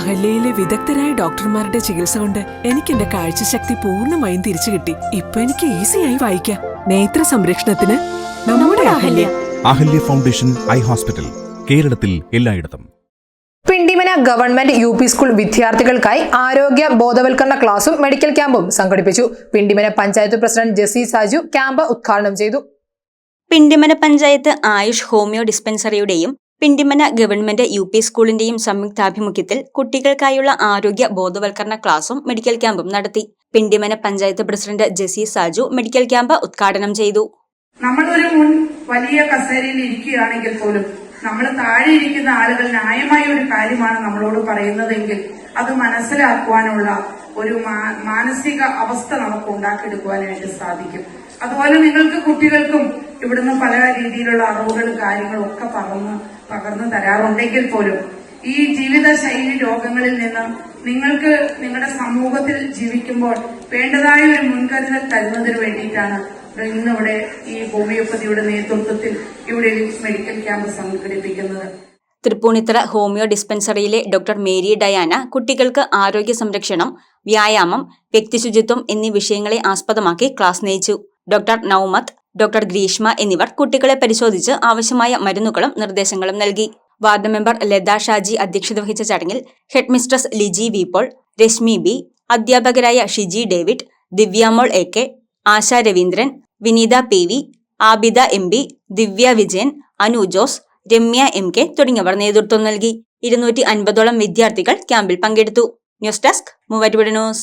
അഹല്യയിലെ വിദഗ്ധരായ ഡോക്ടർമാരുടെ ചികിത്സ കൊണ്ട് എനിക്ക് എന്റെ കാഴ്ചശക്തി പൂർണമായും തിരിച്ചു കിട്ടി. ഇപ്പൊ എനിക്ക് ഈസിയായി വായിക്കാം. നേത്ര സംരക്ഷണത്തിന് നമ്മുടെ Ahalya. Ahalya. Foundation eye hospital കേരളത്തിൽ എല്ലായിടത്തും. Pindimana government U P school വിദ്യാർത്ഥികൾക്കായി ആരോഗ്യ ബോധവൽക്കരണ ക്ലാസും മെഡിക്കൽ ക്യാമ്പും സംഘടിപ്പിച്ചു. പിണ്ടിമന പഞ്ചായത്ത് പ്രസിഡന്റ് ജെസി സാജു ക്യാമ്പ് ഉദ്ഘാടനം ചെയ്തു. പിണ്ടിമന പഞ്ചായത്ത് ആയുഷ് ഹോമിയോ ഡിസ്പെൻസറിയുടെയും പിണ്ടിമന ഗവൺമെന്റ് യു പി സ്കൂളിന്റെയും സംയുക്താഭിമുഖ്യത്തിൽ കുട്ടികൾക്കായുള്ള ആരോഗ്യ ബോധവൽക്കരണ ക്ലാസും മെഡിക്കൽ ക്യാമ്പും നടത്തി. Pindimana panchayat president Jessy Saju medical camp ഉദ്ഘാടനം ചെയ്തു. നമ്മളൊരു മുൻ വലിയ കസേരയിൽ ഇരിക്കുകയാണെങ്കിൽ പോലും നമ്മൾ താഴെ ഇരിക്കുന്ന ആളുകൾ ന്യായമായ ഒരു കാര്യമാണ് നമ്മളോട് പറയുന്നതെങ്കിൽ അത് മനസ്സിലാക്കുവാനുള്ള ഒരു മാനസിക അവസ്ഥ നമുക്ക് ഉണ്ടാക്കിയെടുക്കുവാനായിട്ട് സാധിക്കും. അതുപോലെ നിങ്ങൾക്ക് കുട്ടികൾക്കും ഇവിടുന്ന് പല രീതിയിലുള്ള അറിവുകളും കാര്യങ്ങളും ഒക്കെ പറന്ന് പകർന്നു തരാറുണ്ടെങ്കിൽ പോലും ഈ ജീവിതശൈലി രോഗങ്ങളിൽ നിന്ന് നിങ്ങൾക്ക് നിങ്ങളുടെ സമൂഹത്തിൽ ജീവിക്കുമ്പോൾ വേണ്ടതായ ഒരു മുൻകരുതൽ തരുന്നതിന് വേണ്ടിയിട്ടാണ് ഇന്നിവിടെ ഈ ഹോമിയോപ്പതിയുടെ നേതൃത്വത്തിൽ ഇവിടെ മെഡിക്കൽ ക്യാമ്പ് സംഘടിപ്പിക്കുന്നത്. തൃപ്പൂണിത്തറ ഹോമിയോ ഡിസ്പെൻസറിയിലെ ഡോക്ടർ മേരി ഡയാന കുട്ടികൾക്ക് ആരോഗ്യ സംരക്ഷണം വ്യായാമം വ്യക്തിശുചിത്വം എന്നീ വിഷയങ്ങളെ ആസ്പദമാക്കി ക്ലാസ് നയിച്ചു. ഡോക്ടർ നൌമത്ത് ഡോക്ടർ ഗ്രീഷ്മ എന്നിവർ കുട്ടികളെ പരിശോധിച്ച് ആവശ്യമായ മരുന്നുകളും നിർദ്ദേശങ്ങളും നൽകി. വാർഡ് മെമ്പർ ലത ഷാജി അധ്യക്ഷത വഹിച്ച ചടങ്ങിൽ head mistress Liji V Paul Reshmi B അധ്യാപകരായ Shiji David Divyamol A K Asha Raveendran Vineetha P V Abida M B Divya Vijayan Anu Jose Remya M K തുടങ്ങിയവർ നേതൃത്വം നൽകി. ഇരുന്നൂറ്റി അൻപതോളം വിദ്യാർത്ഥികൾ ക്യാമ്പിൽ പങ്കെടുത്തു. News desk Muvattupuzha news.